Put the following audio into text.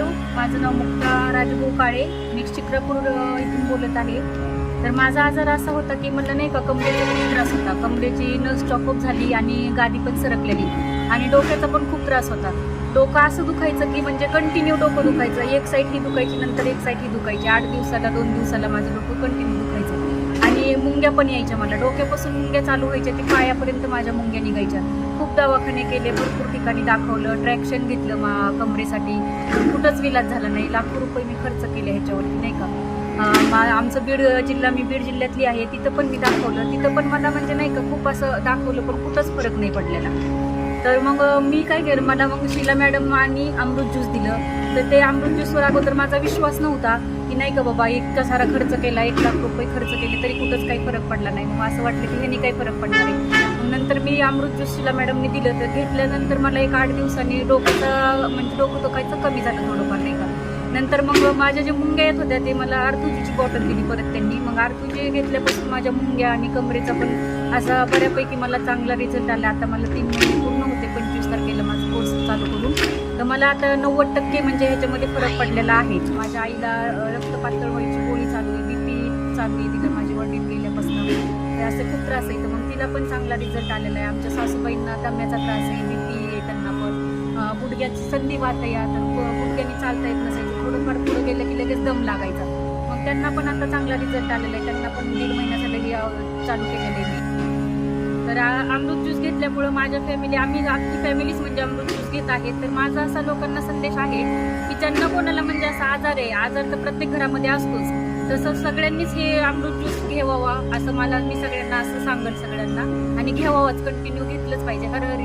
Hello माझं नाव मुक्ता राजभाऊ काळे मी चित्रपूर इथून बोलत आहे. तर माझा आजार असा होता की म्हणलं नाही का कमरेचा खूप त्रास होता. कमरेची नस चॉकअप झाली आणि गादी पण सरकलेली. आणि डोक्याचा पण खूप त्रास होता. डोकं असं दुखायचं की म्हणजे कंटिन्यू डोकं दुखायचं. एक साईड ही दुखायची नंतर एक साईड ही दुखायची. आठ दिवसाला दोन दिवसाला माझं डोकं कंटिन्यू दुखायचं. आणि मुंग्या पण यायच्या मला. डोक्यापासून मुंग्या चालू व्हायच्या ते पायापर्यंत माझ्या मुंग्या निघायच्या. खूप दवाखाने केले भरपूर ठिकाणी दाखवलं ट्रॅक्शन घेतलं मा कमरेसाठी. कुठंच विलाज झाला नाही. लाखो रुपये मी खर्च केले ह्याच्यावरती नाही का? मा- आमचं बीड जिल्हा मी बीड जिल्ह्यातली आहे. तिथं पण मी दाखवलं. तिथं पण मला म्हणजे नाही का खूप असं दाखवलं पण कुठंच फरक नाही पडलेला. तर मग मी काय केलं मला मग शिला मॅडम आणि अमृत ज्यूस दिलं. तर ते अमृत ज्यूसवर अगोदर माझा विश्वास नव्हता की नाही का बाबा इतका सारा खर्च केला एक लाख रुपये खर्च केले तरी कुठंच काही फरक पडला नाही. मग असं वाटलं की ह्यानी काही फरक पडणार आहे. नंतर मी अमृत ज्यूस शिला मॅडमने दिलं. तर घेतल्यानंतर मला एक आठ दिवसांनी डोक्याचं म्हणजे डोकं दुखायचं कमी झालं थोडंफार नाही का? नंतर मग माझ्या ज्या मुंग्या येत होत्या ते मला आरतुजीची बॉटल दिली परत त्यांनी. मग आरतुजी घेतल्यापासून माझ्या मुंग्या आणि कमरेचा पण असा बऱ्यापैकी मला चांगला रिझल्ट आला. आता मला तीन महिने चालू करून. तर मला आता नव्वद टक्के म्हणजे ह्याच्यामध्ये फरक पडलेला आहे. माझ्या आईला रक्तपातळ व्हायची गोळी चालू आहे. बीपी चालू आहे तिला माझी वडील गेल्यापासून ते असे खूप त्रास आहे. तर मग तिला पण चांगला रिझल्ट आलेला आहे. आमच्या सासूबाईंना दम्याचा त्रास आहे. बीपी आहे त्यांना पण. गुडघ्याची संधी वात आहे आता गुडघ्याने चालता येत नसायचं. थोडंफार पुढं गेलं की लगेच दम लागायचा. मग त्यांना पण आता चांगला रिझल्ट आलेला आहे. त्यांना पण दीड महिन्यासाठी चालू केलेली आहे. तर अमृत ज्यूस घेतल्यामुळं माझ्या फॅमिली आम्ही आमची फॅमिलीच म्हणजे अमृत ज्यूस घेत आहे तर माझा असा लोकांना संदेश आहे की ज्यांना कोणाला म्हणजे असा आजार आहे आजार तर प्रत्येक घरामध्ये असतोच. तसं सगळ्यांनीच हे अमृत ज्यूस घ्यावा असं मला मी सगळ्यांना असं सांगेल सगळ्यांना. आणि घ्यावाच कंटिन्यू घेतलंच पाहिजे. हर हर